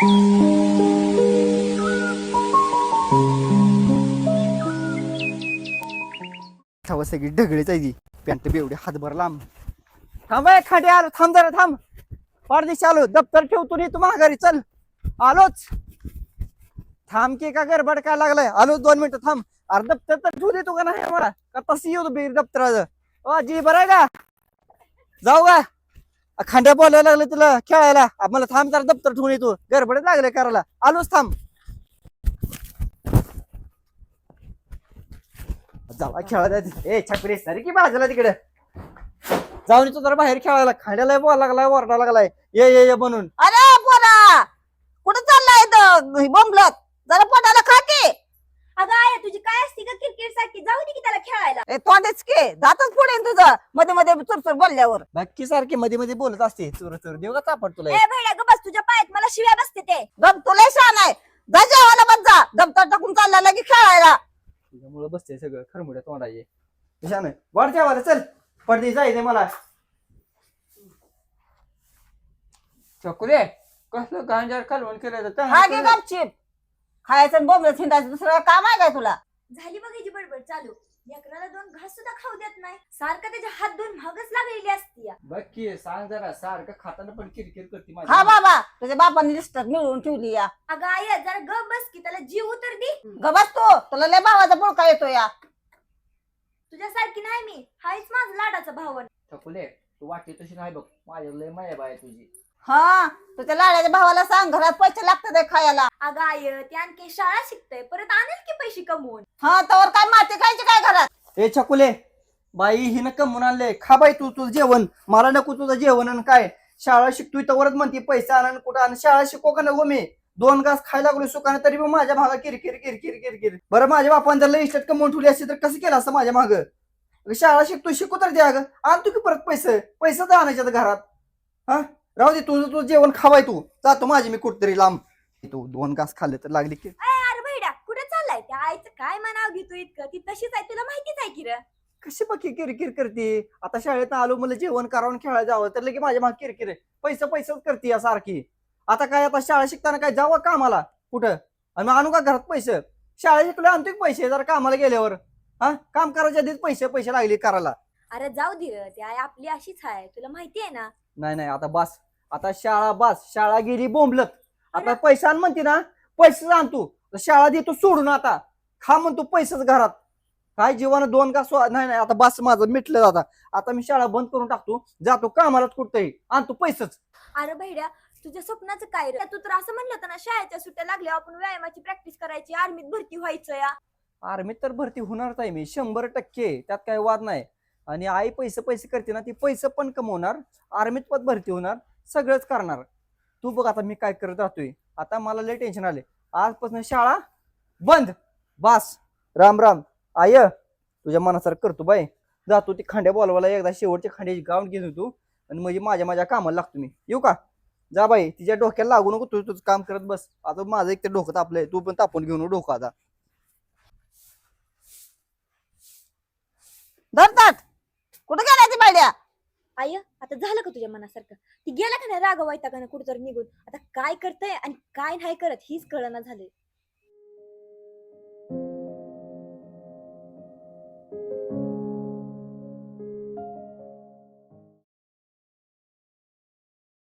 थांबा सगळी ढगळीच आहे ती. पॅन्ट बेवडी हातभर लांब. थांब खाटे आलो थांब जरा थांब. परदेश आलो दप्तर ठेवतो नाही तू माघारी चल. आलोच. थांब की का गडबड काय लागलाय? आलो दोन मिनिटं थांब. अरे दप्तर तर ठेवू देतो का नाही मला का तसं येऊ बेर दप्तराचं? ओ जी बरं का? जाऊ का? खांड्या बोलायला लागले तुला खेळायला. मला थांब जरा दप्तर ठेवून येतो. गडबड लागले करायला. आलोच थांब. जावा खेळायला ए छपरी सारी की बाजूला तिकडे? जाऊन येतो जरा बाहेर खेळायला. खांड्याला बोला लागलाय ओरडा लागलाय. ये ये ये म्हणून. अरे बोला कुठं चाललाय बोंबलत. जरा पोटाला खा की. अगं आया तुझी काय असते का क्रिकेट सारखी? जाऊ दे की त्याला खेळायला. ए तोंडच की. जातच पुढे न तुझं. मध्ये मध्ये चुरचुर बोलल्यावर. बाकी सारखी मध्ये मध्ये बोलत असते. चोर चोर. देऊ का चापड तुला ए भैया ग बस तुझ्या पायात मला शिव्या बसते ते. गप तुला शान आहे. जा जेवायला बस जा. दप्तर टाकून चालला लगे खेळायला. तुझ्यामुळे बसते सगळं. खरमुड्या तोंडाचे. कशाने वाढ जेवायला चल. पडदे जायचंय मला. चकुले कसलं गांजार कालवण केलं तर हा घे गपचीप खायचं आणि बोंबलत हिंडायचं दुसरं काम आहे काय तुला? झाली बघायची बडबड चालू. लेकराला दोन घास सुद्धा खाऊ देत नाही. सारखं त्याच्या हात दोन भागच लागलेली असती या. बघ की सांग जरा सारखं खाताना पण किरकिर करते माझी. हा बाबा तुझ्या बापाने लिस्ट मिळवून ठेवली या. अगं आया जरा ग बस की त्याला जीव उतर दे. गबस तू तुला लय भावाचा पुळका येतो या. तुझ्यासारखी नाही मी हायच माझा लाडाचा भावन. चकुले तू वाटते तशी नाही बघ. माझ्या लय माया बाय तुझी. हा तुझ्या लाड्याच्या भावाला सांग घरात पैसे लागतात खायला. अगं आय ते आणखी शाळा शिकतय परत आणेल की पैसे कमवून? हा तवर काय माती खायची काय घरात? ए छकुले बाई हिनं कमवून आणले. खा बाई तू तुझं जेवण. मला नको तुझं जेवण आणि काय. शाळा शिकतोय तवरच म्हणते पैसा आण आणि कुठं आण. शाळा शिको का नको मी? दोन घास खायला लागलो सुखाने तरी पण माझ्या भागा किरकिर किरकिर किरकिर. बरं माझ्या बापान जर लई इस्टेट कमवून ठेवली असती तर कसं केलं असं माझ्या माग? शाळा शिकतोय शिकू तर द्या ग आण तू की परत पैसे. पैसे तर आणायचे आता घरात. हा? राहू दे तुझं तुझं जेवण खावाय तू. जातो माझी मी कुठतरी लांब. तू दोन घास खाल्ले तर लागली की. अरे कुठे चाललाय त्या आईचं? काय मनाव घेतो इतकं? ती तशीच आहे तुला माहितीच आहे की र? कशी बाकी किरकिर करते? आता शाळेत आलो मला जेवण करावं आणि खेळायला जावं तर लगे माझ्या मागे किरकिर आहे. पैसे पैसेच करते या सारखी. आता काय आता शाळा शिकताना काय जावं कामाला? कुठं? आणि मग आणू का घरात पैसे? शाळा शिकले आणतो की पैसे जरा कामाला गेल्यावर? हा? काम करायच्या आधीच पैसे पैसे लागले करायला. अरे जाऊ दे र ती आई आपली अशीच आहे तुला माहिती आहे ना? नाही नाही आता बस. आता शाळा बस. शाळा गेली बोंबलत. आता पैसा आण म्हणते ना पैसे आण तू. तर शाळा देतो सोडून आता. खा म्हणतो पैसेच घरात. काय जीवन दोन का स्वा- नाही नाही आता बस माझं मिटलं आता. आता मी शाळा बंद करून टाकतो. जातो कामाला कुठतही आणतो पैसेच. अरे भैड्या तुझ्या स्वप्नाचं काय रे? तू तर असं म्हणलं होतं ना शाळेच्या सुट्ट्या लागल्या आपण व्यायामाची प्रॅक्टिस करायची आर्मीत भरती व्हायचं या. आर्मीत तर भरती होणारच आहे मी. शंभर टक्के. त्यात काही वाद नाही. आणि आई पैसे पैसे करते ना ती पैसे पण कमवणार आर्मीत पद भरती होणार सगळंच करणार. तू बघ आता मी काय करत राहतोय. आता मला लय टेन्शन आले आजपासून शाळा बंद. बास. राम राम. आय तुझ्या मनासारखं करतो बाई. जातो ती खांड्या बोलवायला एकदा शेवटच्या खांड्याची गाऊन घेऊन तू आणि म्हणजे माझ्या माझ्या कामाला लागतो मी. येऊ का? जा बाई तिच्या डोक्याला लागू नको तू तुझं काम करत बस. आता माझं एक ते डोकं तापलंय. तू पण तापून घेऊन डोकं आता. धरतात कुठं गेला ती बायड्या आय आता झालं का तुझ्या मनासारखं? ती गेला का नाही राग वैतागानं कुठेतरी निघून? आता काय करतंय आणि काय नाही करत हीच कळना झालंय.